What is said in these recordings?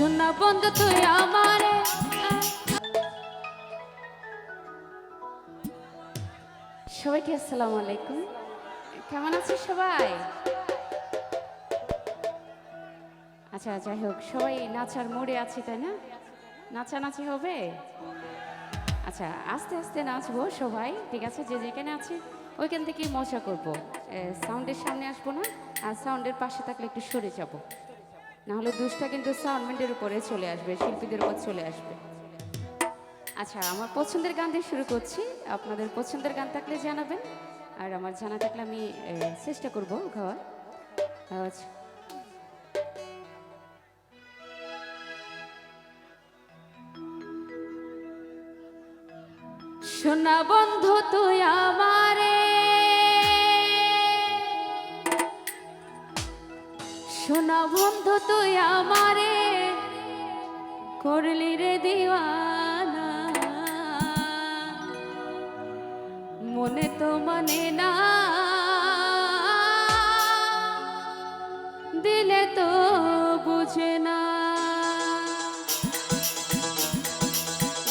শোনা বন্ধু তুই আমারে। সবাইকে আসসালামু আলাইকুম। কেমন আছে সবাই? আচ্ছা যাই হোক, সবাই নাচার মোড়ে আছে, তাই না? নাচানাচি হবে? আচ্ছা আস্তে আস্তে নাচবো সবাই, ঠিক আছে? যে যেখানে আছে, ওইখান থেকেই মজা করব। সাউন্ডের সামনে আসব না, আর সাউন্ডের পাশে থাকলে একটু সরে যাব। নাহলে দুষ্টা কিন্তু সাউন্ডমেন্টের উপরে চলে আসবে, শিল্পীদের উপর চলে আসবে। আচ্ছা আমার পছন্দের গান দিয়ে শুরু করছি। আপনাদের পছন্দের গান থাকলে জানাবেন। আর আমার জানা থাকলে আমি চেষ্টা করব গাওয়ার। আচ্ছা। সোনা বন্ধু, তুই আমারে সোনা বন্ধু তুই আমারে করলি রে দিওয়ানা। মনে তো মানে না। দিলে তো বুঝে না।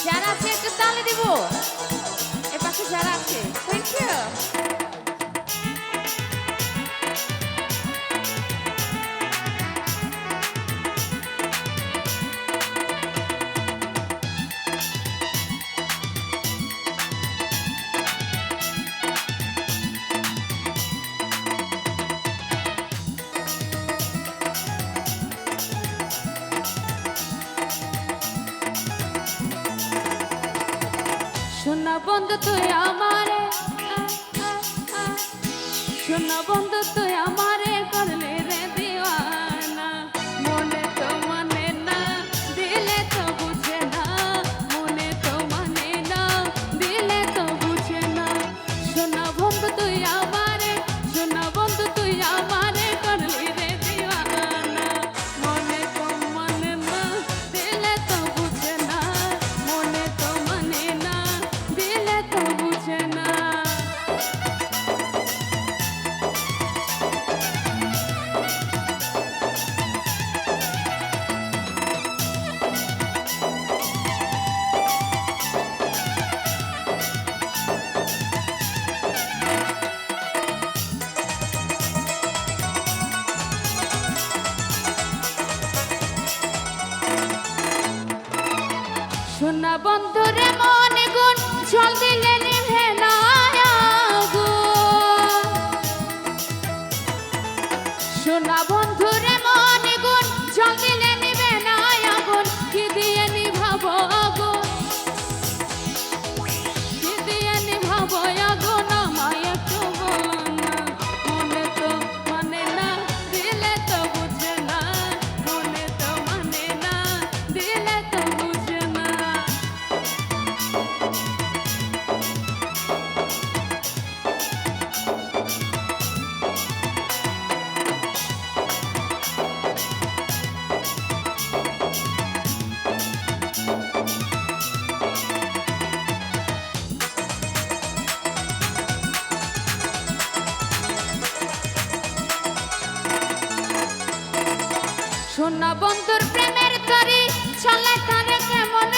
যারা একটু তালে দিব। বন্ধু তুই আমারে। শোনা বন্ধু তুই আমারে শোনা বন্ধুরে মন গুণ জল দিলে নিভে না। শোনা বন্ধুরে শোনা বন্ধুর প্রেমের তরি চলে তারে কেমন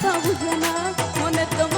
কথা বুঝে না মনে তোমার